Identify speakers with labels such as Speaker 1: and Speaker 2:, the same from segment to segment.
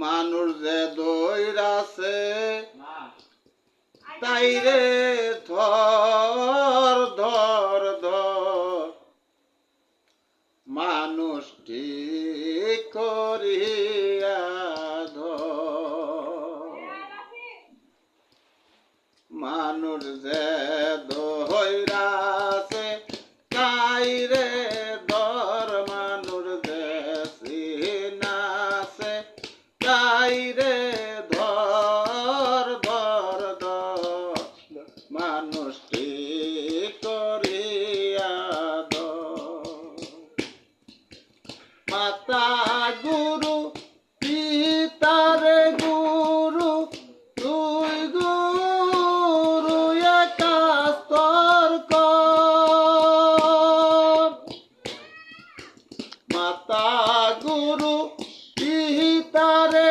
Speaker 1: মানুষ যে দৈরাছে তাই রে ধর ধর ধর। মানুষ ঠিক করিয়া ধর। মানুষ যে দৈরাছে মাতা গুরু পিতার গুরু তুই গুরু একাস্তর মাতা গুরু পিতারে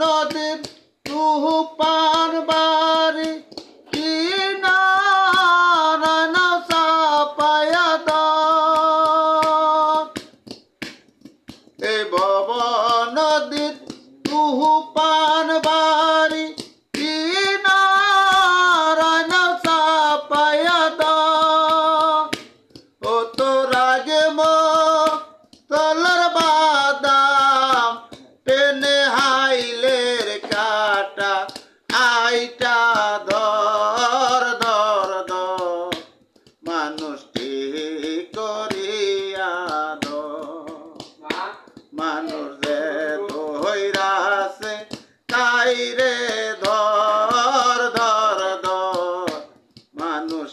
Speaker 1: নদীর তুহু পার যাই রে ধর ধর ধর। মানুষ